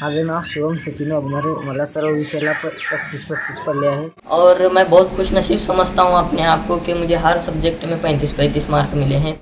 माझं नाव शिवम सचिन वाघमारे. मला सर्व विषयाला पस्तीस पस्तीस पडले आहे और मैं बहुत खुश नसीब समझता हूँ अपने आप को कि मुझे हर सब्जेक्ट में पैंतीस पैंतीस मार्क मिले हैं।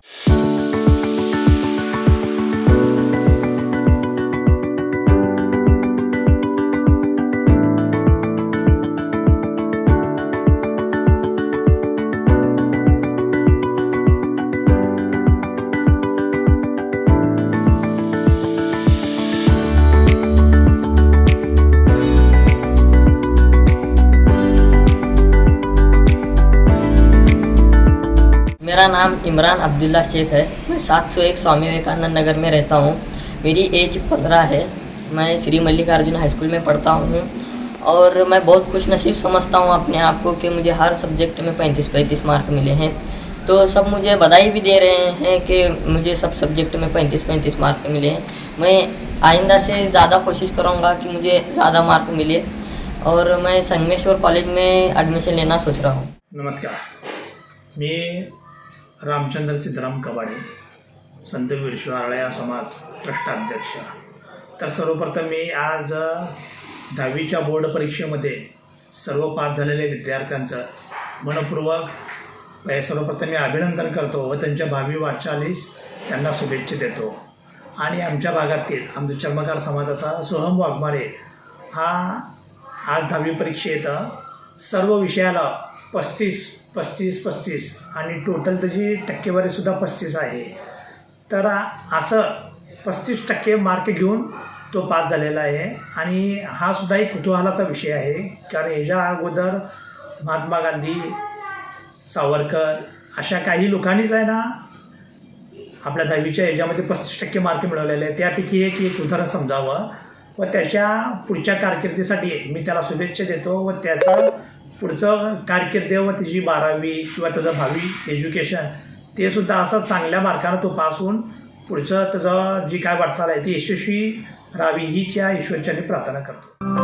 मेरा नाम इमरान अब्दुल्ला शेख है। मैं सात सौ एक स्वामी विवेकानंद नगर में रहता हूँ। मेरी एज पंद्रह है। मैं श्री मल्लिकार्जुन हाई स्कूल में पढ़ता हूँ और मैं बहुत खुश नसीब समझता हूँ अपने आप को कि मुझे हर सब्जेक्ट में पैंतीस पैंतीस मार्क मिले हैं। तो सब मुझे बधाई भी दे रहे हैं कि मुझे सब सब्जेक्ट में पैंतीस पैंतीस मार्क मिले हैं। मैं आइंदा से ज़्यादा कोशिश करूँगा कि मुझे ज़्यादा मार्क मिले और मैं संगमेश्वर कॉलेज में एडमिशन लेना सोच रहा हूँ। नमस्कार। मी रामचंद्र सिद्धराम कबाडे संत विश्वाळया समाज ट्रस्टाध्यक्ष. तर सर्वप्रथम मी आज दहावीच्या बोर्ड परीक्षेमध्ये सर्व पास झालेल्या विद्यार्थ्यांचं मनपूर्वक म्हणजे सर्वप्रथम मी अभिनंदन करतो व त्यांच्या भावी वाटचालीस त्यांना शुभेच्छा देतो. आणि आमच्या भागातील आमच्या चर्मकार समाजाचा सोहम वाघमारे हा आज दहावी परीक्षेत सर्व विषयाला पस्तीस पस्तीस पस्तीस. आणि टोटल त्याची टक्केवारीसुद्धा पस्तीस आहे. तर असं पस्तीस टक्के मार्क घेऊन तो पास झालेला आहे. आणि हा सुद्धा एक कुतूहलाचा विषय आहे. कारण ह्याच्या अगोदर महात्मा गांधी सावरकर अशा काही लोकांनीच आहे ना आपल्या दहावीच्या ह्याच्यामध्ये पस्तीस टक्के मार्क मिळवलेले आहे त्यापैकी एक एक उदाहरण समजावं. व त्याच्या पुढच्या कारकिर्दीसाठी मी त्याला शुभेच्छा देतो. व त्याचं पुढचं कारकिर्द व तिची बारावी किंवा त्याचं भावी एज्युकेशन ते सुद्धा असं चांगल्या मार्कानं तो पास होऊन पुढचं त्याचं जी काय वाटचाल आहे ती यशस्वी राहावी हीच या ईश्वरच्याने प्रार्थना करतो.